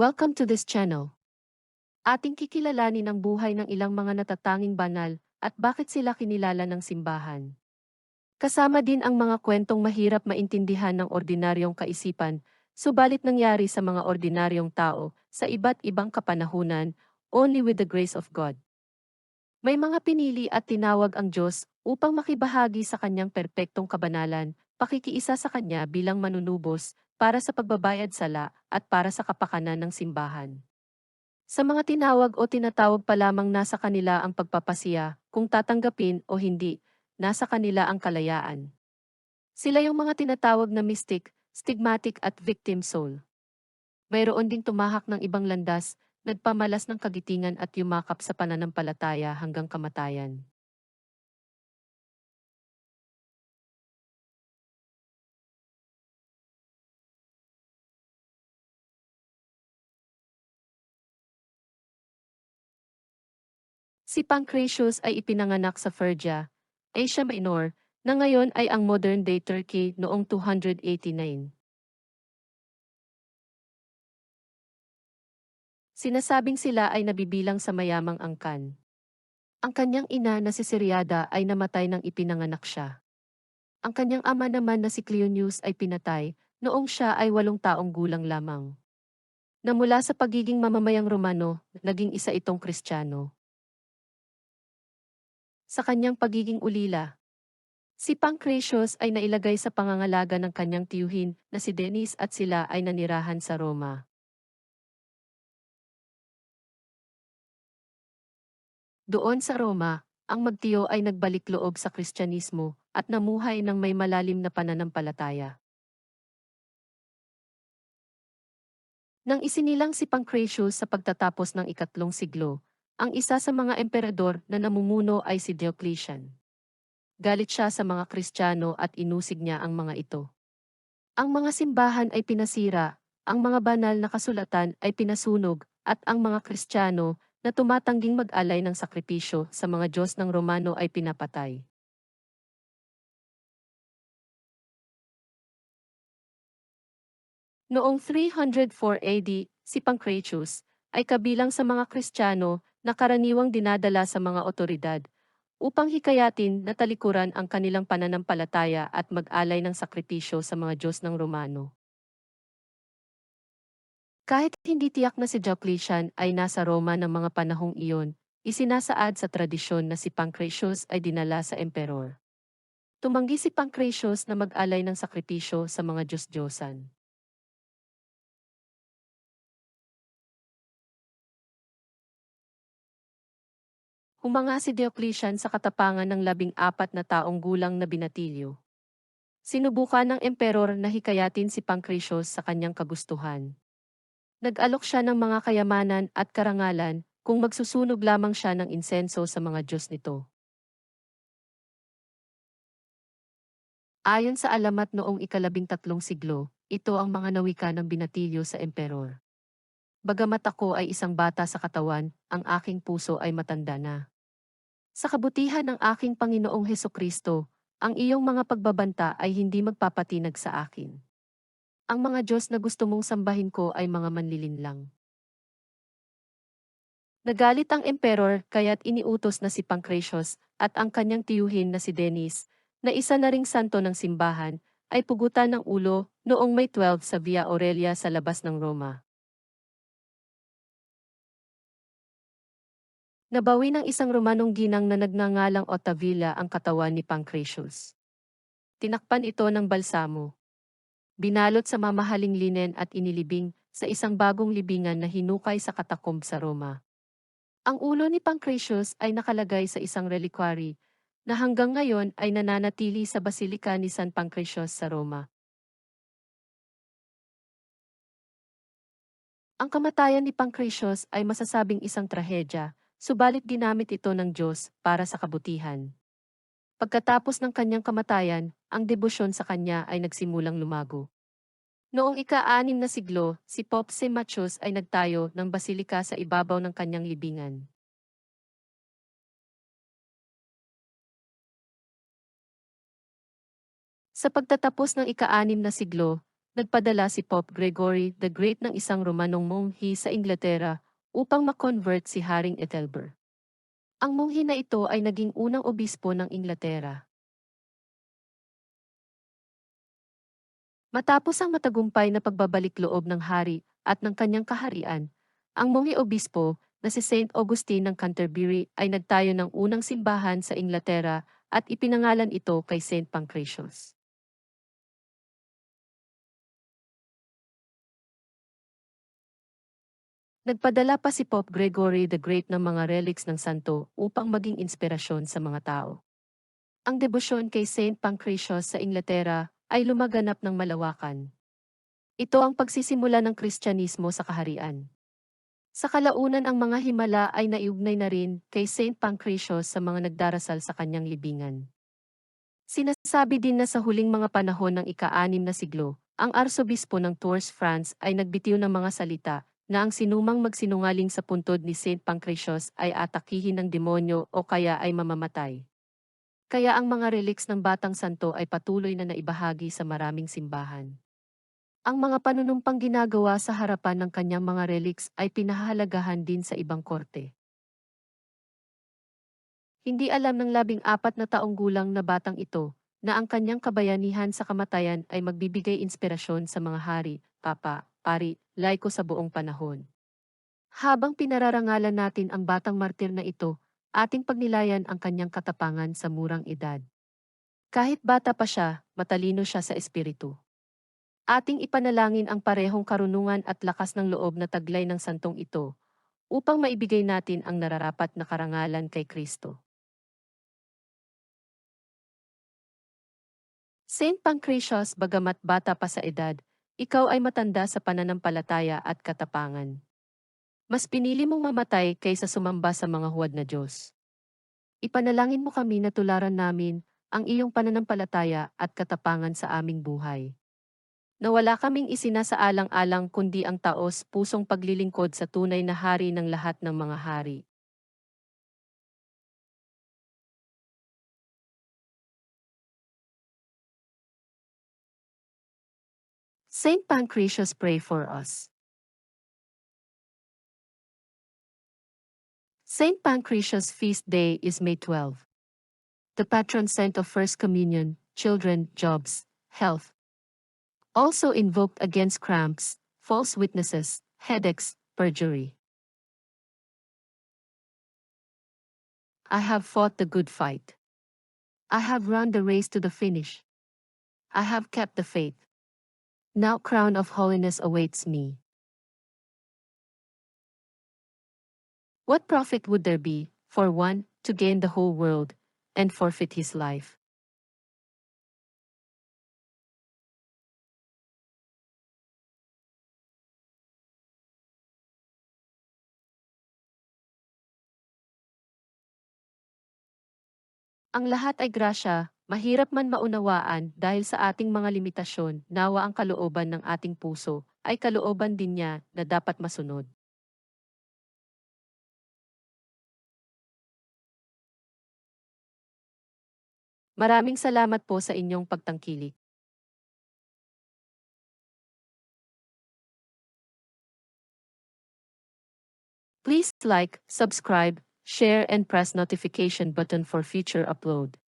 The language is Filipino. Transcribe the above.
Welcome to this channel. Ating kikilalanin ang buhay ng ilang mga natatanging banal at bakit sila kinilala ng simbahan. Kasama din ang mga kwentong mahirap maintindihan ng ordinaryong kaisipan, subalit nangyari sa mga ordinaryong tao sa iba't ibang kapanahunan, only with the grace of God. May mga pinili at tinawag ang Diyos upang makibahagi sa kanyang perpektong kabanalan, pakikiisa sa kanya bilang manunubos para sa pagbabayad sala at para sa kapakanan ng simbahan. Sa mga tinawag o tinatawag pa lamang nasa kanila ang pagpapasiya, kung tatanggapin o hindi, nasa kanila ang kalayaan. Sila yung mga tinatawag na mystic, stigmatic at victim soul. Mayroon ding tumahak ng ibang landas, nagpamalas ng kagitingan at yumakap sa pananampalataya hanggang kamatayan. Si Pancratius ay ipinanganak sa Phrygia, Asia Minor, na ngayon ay ang modern-day Turkey noong 289. Sinasabing sila ay nabibilang sa mayamang angkan. Ang kanyang ina na si Siriada ay namatay nang ipinanganak siya. Ang kanyang ama naman na si Cleonius ay pinatay noong siya ay walong taong gulang lamang. Na mula sa pagiging mamamayang Romano, naging isa itong Kristiyano. Sa kanyang pagiging ulila, si Pancratius ay nailagay sa pangangalaga ng kanyang tiyuhin na si Denis at sila ay nanirahan sa Roma. Doon sa Roma, ang magtiyo ay nagbalik loob sa Kristyanismo at namuhay ng may malalim na pananampalataya. Nang isinilang si Pancratius sa pagtatapos ng ikatlong siglo, ang isa sa mga emperador na namumuno ay si Diocletian. Galit siya sa mga Kristiyano at inusig niya ang mga ito. Ang mga simbahan ay pinasira, ang mga banal na kasulatan ay pinasunog, at ang mga Kristiyano na tumatangging mag-alay ng sakripisyo sa mga Diyos ng Romano ay pinapatay. Noong 304 AD, si Pancratius ay kabilang sa mga Kristiyano na karaniwang dinadala sa mga otoridad upang hikayatin na talikuran ang kanilang pananampalataya at mag-alay ng sakripisyo sa mga Diyos ng Romano. Kahit hindi tiyak na si Diocletian ay nasa Roma ng mga panahong iyon, isinasaad sa tradisyon na si Pancratius ay dinala sa emperor. Tumanggi si Pancratius na mag-alay ng sakripisyo sa mga Diyos-Diyosan. Humanga si Diocletian sa katapangan ng labing apat na taong gulang na binatilyo. Sinubukan ng emperor na hikayatin si Pancratius sa kanyang kagustuhan. Nag-alok siya ng mga kayamanan at karangalan kung magsusunog lamang siya ng insenso sa mga Diyos nito. Ayon sa alamat noong ikalabing tatlong siglo, ito ang mga nawika ng binatilyo sa emperor. Bagamat ako ay isang bata sa katawan, ang aking puso ay matanda na. Sa kabutihan ng aking Panginoong Heso Kristo, ang iyong mga pagbabanta ay hindi magpapatinag sa akin. Ang mga Diyos na gusto mong sambahin ko ay mga manlilinlang. Nagalit ang emperor kaya't iniutos na si Pancratius at ang kanyang tiyuhin na si Denis, na isa na ring santo ng simbahan, ay pugutan ng ulo noong May 12 sa Via Aurelia sa labas ng Roma. Nabawi ng isang Romanong ginang na nagngangalang Ottavilla ang katawan ni Pancratius. Tinakpan ito ng balsamo, binalot sa mamahaling linen at inilibing sa isang bagong libingan na hinukay sa katakomb sa Roma. Ang ulo ni Pancratius ay nakalagay sa isang reliquary na hanggang ngayon ay nananatili sa Basilika ni San Pancratius sa Roma. Ang kamatayan ni Pancratius ay masasabing isang trahedya, subalit ginamit ito ng Diyos para sa kabutihan. Pagkatapos ng kanyang kamatayan, ang debosyon sa kanya ay nagsimulang lumago. Noong ika-anim na siglo, si Pope Symmachus ay nagtayo ng basilika sa ibabaw ng kanyang libingan. Sa pagtatapos ng ika-anim na siglo, nagpadala si Pope Gregory the Great ng isang Romanong monghi sa Inglaterra upang makonvert si Haring Ethelbert. Ang monghi na ito ay naging unang obispo ng Inglaterra. Matapos ang matagumpay na pagbabalik loob ng hari at ng kanyang kaharian, ang monghi obispo na si Saint Augustine ng Canterbury ay nagtayo ng unang simbahan sa Inglaterra at ipinangalan ito kay Saint Pancratius. Nagpadala pa si Pope Gregory the Great ng mga relics ng santo upang maging inspirasyon sa mga tao. Ang debosyon kay Saint Pancratius sa Inglaterra ay lumaganap ng malawakan. Ito ang pagsisimula ng Kristyanismo sa kaharian. Sa kalaunan ang mga himala ay naiugnay na rin kay Saint Pancratius sa mga nagdarasal sa kanyang libingan. Sinasabi din na sa huling mga panahon ng ika-anim na siglo, ang arsobispo ng Tours, France ay nagbitiw ng mga salita na ang sinumang magsinungaling sa puntod ni Saint Pancratius ay atakihin ng demonyo o kaya ay mamamatay. Kaya ang mga relics ng Batang Santo ay patuloy na naibahagi sa maraming simbahan. Ang mga panunumpang ginagawa sa harapan ng kanyang mga relics ay pinahahalagahan din sa ibang korte. Hindi alam ng labing apat na taong gulang na batang ito na ang kanyang kabayanihan sa kamatayan ay magbibigay inspirasyon sa mga hari, papa, pari, laiko sa buong panahon. Habang pinararangalan natin ang batang martir na ito, ating pagnilayan ang kanyang katapangan sa murang edad. Kahit bata pa siya, matalino siya sa espiritu. Ating ipanalangin ang parehong karunungan at lakas ng loob na taglay ng santong ito, upang maibigay natin ang nararapat na karangalan kay Kristo. Saint Pancratius bagamat bata pa sa edad, ikaw ay matanda sa pananampalataya at katapangan. Mas pinili mong mamatay kaysa sumamba sa mga huwad na Diyos. Ipanalangin mo kami na tularan namin ang iyong pananampalataya at katapangan sa aming buhay. Na wala kaming isinasaalang-alang kundi ang taos pusong paglilingkod sa tunay na hari ng lahat ng mga hari. Saint Pancratius pray for us. Saint Pancratius' feast day is May 12. The patron saint of First Communion, children, jobs, health. Also invoked against cramps, false witnesses, headaches, perjury. I have fought the good fight. I have run the race to the finish. I have kept the faith. Now crown of holiness awaits me. What profit would there be, for one, to gain the whole world, and forfeit his life? Ang lahat ay grasya, Mahirap man maunawaan dahil sa ating mga limitasyon, nawa ang kalooban ng ating puso, ay kalooban din niya na dapat masunod. Maraming salamat po sa inyong pagtangkilik. Please like, subscribe, share and press notification button for future upload.